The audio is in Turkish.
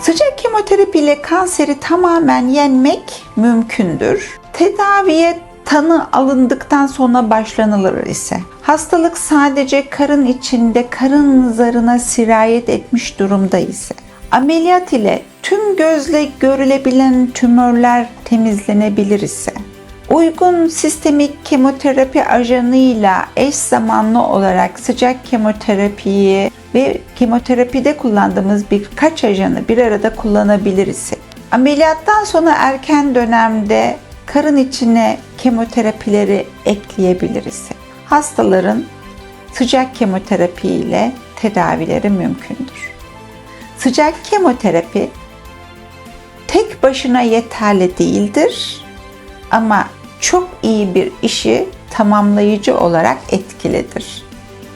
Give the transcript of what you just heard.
Sıcak kemoterapi ile kanseri tamamen yenmek mümkündür. Tedaviye tanı alındıktan sonra başlanılır ise. Hastalık sadece karın içinde karın zarına sirayet etmiş durumda ise. Ameliyat ile tüm gözle görülebilen tümörler temizlenebilir ise uygun sistemik kemoterapi ajanıyla eş zamanlı olarak sıcak kemoterapiyi ve kemoterapide kullandığımız birkaç ajanı bir arada kullanabilir isek, ameliyattan sonra erken dönemde karın içine kemoterapileri ekleyebilir isek, hastaların sıcak kemoterapi ile tedavileri mümkündür. Sıcak kemoterapi tek başına yeterli değildir ama çok iyi bir işi tamamlayıcı olarak etkilidir.